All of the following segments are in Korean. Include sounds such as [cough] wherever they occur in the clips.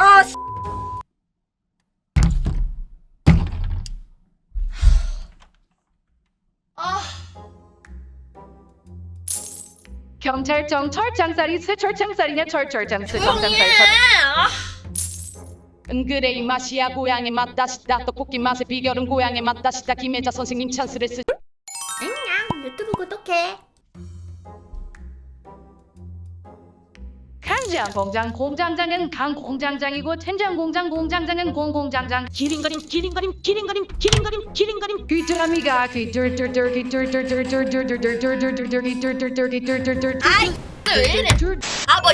아, 씨. 아, 경찰청 철장살이 스철장살이냐 철철장 스철장살 해. 아, 은 그래 이 맛이야 고향의 맛 다시다 떡볶이 맛의 비결은 고향의 맛 다시다 김혜자 선생님 찬스를 쓰 안녕. 유튜브 구독해. 간장 공장 공장장은 강 공장장이고 텐장 공장 공장장은 공 공장장 기린거림 기린거림 기린거림 기린거림 기린거림 귀뚜라미가 귀뚤뚤뚤 귀뚤뚤뚤뚤뚤뚤뚤뚤뚤 귀뚤뚤뚤 아이, 왜 이래? 아, 뭐,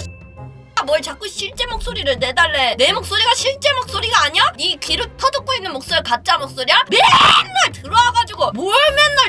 아, 뭘 자꾸 실제 목소리를 내달래. 내 목소리가 실제 목소리가 아니야? 네 귀를 터듣고 있는 목소리 가짜 목소리야? 맨날 들어와가지고 뭘 맨날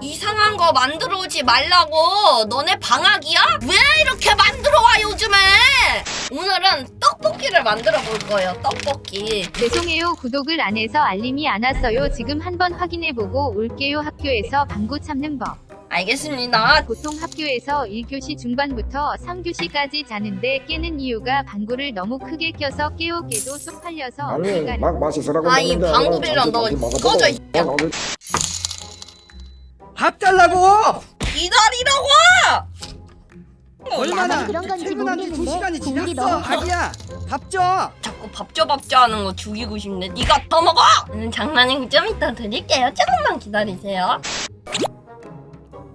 이상한 거 만들어 오지 말라고. 너네 방학이야? 왜 이렇게 만들어 와 요즘에? 오늘은 떡볶이를 만들어 볼 거예요. 떡볶이. 죄송해요. 구독을 안 해서 알림이 안 왔어요. 지금 한번 확인해보고 올게요. 학교에서 방구 참는 법. 알겠습니다. 보통 학교에서 1교시 중반부터 3교시까지 자는데 깨는 이유가 방구를 너무 크게 껴서 깨워 깨도 쪽팔려서 아니 막 맛있으라고 아, 이 방구 빌런 너 꺼져, 이 밥 달라고! 기다리라고! 얼마나 그런 건지 퇴근한 지 모르겠는데 2시간이 국물이 지났어 너무 아기야 밥 줘! 자꾸 밥줘 밥줘 하는 거 죽이고 싶네. 네가 더 먹어! 음, 장난이고 좀 이따 드릴게요. 조금만 기다리세요.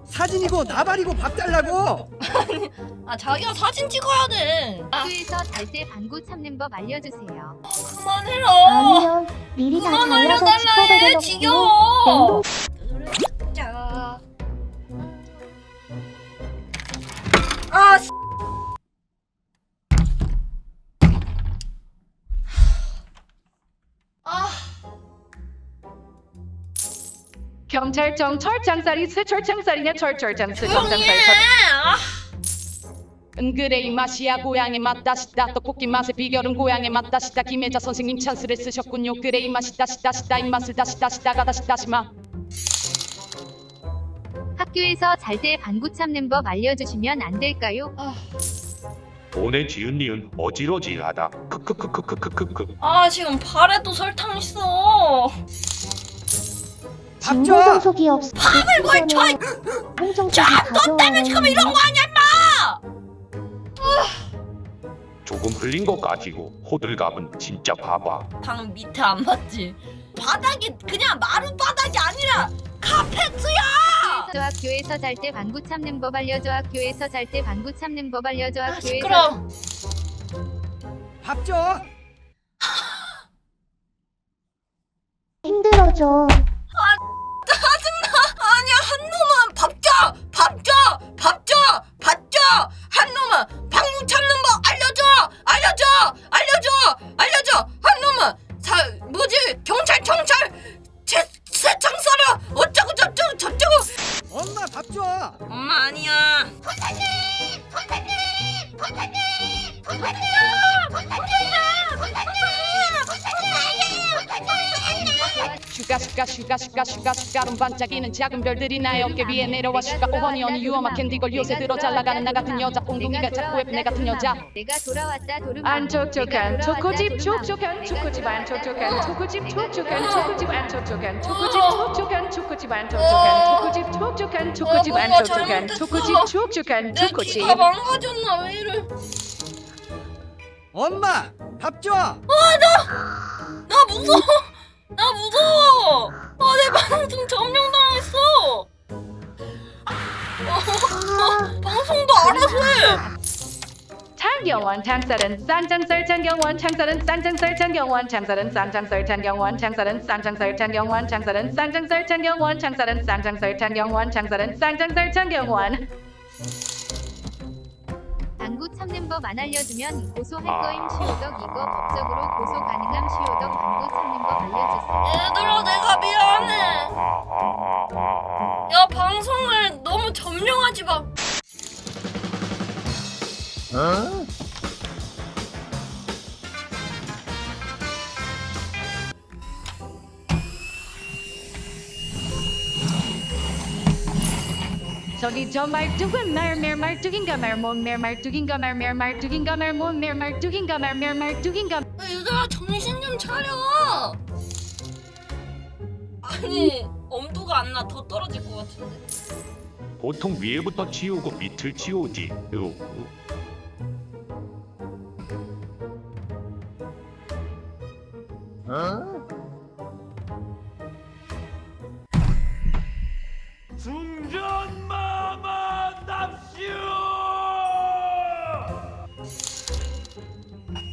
사진이고 나발이고 밥 달라고! [laughs] 아, 자기가 사진 찍어야 돼. 아, 학교에서 잘 때 방구 참는 법 알려주세요. 그만해라. 아니요 미리 다 그만 알려달라 해. 지겨워. 경찰청 철장살이 스철장살이냐 철철장 조용히 스철장살 해. 아, 은 그래 이 맛이야 고향의 맛 다시다 떡볶이 맛의 비결은 고향의 맛 다시다 김혜자 선생님 찬스를 쓰셨군요 그래 이 맛이 다시 다 시다 이 맛을 다시 다시다가 다시 다시마 학교에서 잘 때 방구 참는 법 알려주시면 안 될까요? 지은 니은 어지러지하다. 크크크크크크크크. 아, 지금 발에도 설탕 있어. 밥 진보 줘! 정속이 없어 밥을 뭘 줘! 홍정속이 너 때문에 지금 이런 거 아니야, 조금 흘린 거 가지고 호들갑은 진짜 봐봐. 방 밑에 안 맞지? 바닥이 그냥 마루 바닥이 아니라 카페트야! 저 학교에서 잘 때 방구 참는 법 알려줘. 학교에서 잘 때 방구 참는 법 알려줘. 아, 학교에서 시끄러. 밥 줘! 힘들어져 밥 줘! 한 놈은 방문 참는 법 알려줘! 알려줘! 알려줘! 알려줘! 한 놈은 사 뭐지 경찰 경찰 슈가 슈가 슈가 슈가 슈가 슈가룸 반짝이는 작은 별들이 나의 어깨 위에 내려와 슈가 오버니 언니 유어마 캔디걸 요새 들어 잘 나가는 나 같은 여자 꽁둥이가 자꾸 예쁜 애 같은 여자 내가 돌아왔다 안 촉촉한 초코집 촉촉한 초코집 안 촉촉한 초코집 촉촉한 초코집 안 촉촉한 초코집 촉촉한 초코집 안 촉촉한 초코집 촉촉한 초코집 안 촉촉한. 초코집 촉촉한 내 초코집 귀가 망가졌나 왜 이래 엄마 밥 줘! 나 무서워 나 무서워! 아 내 방송 점령당했어! 어, 방송도 알아서 해! 창경원 창살은 쌍장설 창경원 창살은 쌍장설 창경원 창살은 쌍장설 창경원 창살은 쌍장설 창경원 창살은 쌍장설 창경원 창살은 쌍장설 창경원 창살은 쌍장설 창경원 참는 법 안 알려주면 고소할 거임 시오덕 이거 법적으로 고소 가능함 시오덕 방구 참는 법 알려주세요. 얘들아 내가 미안해. 야 방송을 너무 점령하지 마 저리 저 말뚝은 말mer 말뚝인가 말몬mer 말뚝인가 말mer 말뚝인가 말몬mer 말뚝인가 말mer 말뚝인가 야, 얘들아 정신 좀 차려 아니 엄두가 안 나 더 떨어질 것 같은데 보통 위에부터 치우고 밑을 치우지. 으, 으.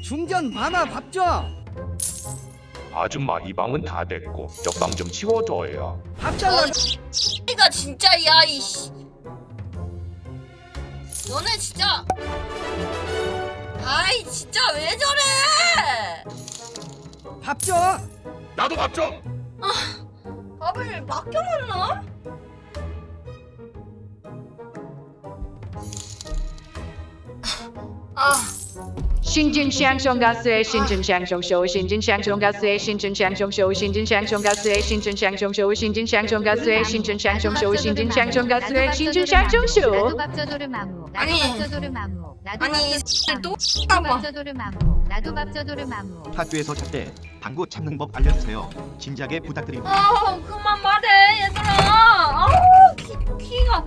중전 마마 밥 줘. 아줌마 이 방은 다 됐고 옆방 좀 치워줘요. 밥 잘라. 이가 진짜 야 이씨 너네 진짜 아이 진짜 왜 저래 밥 줘. 나도 밥 줘. 밥을 맡겨놨나? 아 신진샹송 가수의 신진샹송 쇼 신진샹송 가수의 신진샹송 쇼 신진샹송 가수의 신진샹송 쇼 신진샹송 가수의 신진샹송 쇼 신진샹송 가수의 신진샹송 쇼. 아니 아니 또 X다고 나도 밥저도를 마무 학교에서 찾대 당구 찾는 법 알려주세요. 진작에 부탁드립니다. 아 그만 말해 얘들아. 아우 키, 키가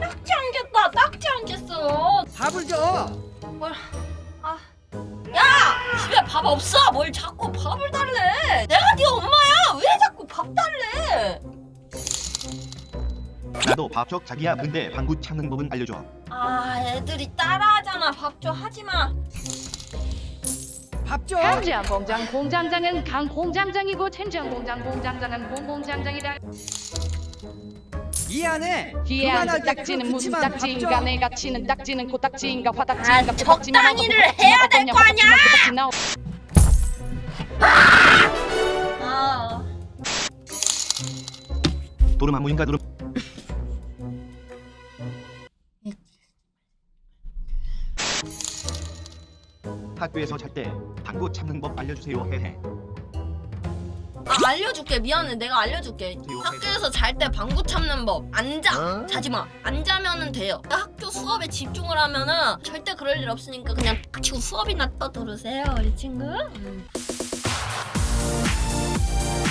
딱지 않겠다 딱지 않겠어. 밥을 줘 뭘. 밥 없어 뭘 자꾸 밥을 달래 내가 네 엄마야 왜 자꾸 밥 달래 나도 밥적 자기야. 근데 방구 참는 법은 알려줘. 아 애들이 따라하잖아 밥좀 하지마 밥 줘. 한장 공장 공장장은 강 공장장이고 텐장 공장 공장장은 공 공장장이다 미안해. 기한 그만하게 딱지는 무슨 밥 딱지인가 줘. 내가 치는 딱지는 코딱지인가 아, 화딱지인가 하고 적당히를 코딱지만 해야 될 어떠냐, 거 아니야! 아 도르마무인가 도르. 학교에서 잣때 방구 참는 법 알려주세요. 헤헤. 아, 알려줄게. 미안해. 내가 알려줄게. 학교에서 잘 때 방구 참는 법. 앉아. 자지마. 안 자면은 돼요. 학교 수업에 집중을 하면은 절대 그럴 일 없으니까 그냥 딱 치고 수업이나 떠들으세요 우리 친구. 음. we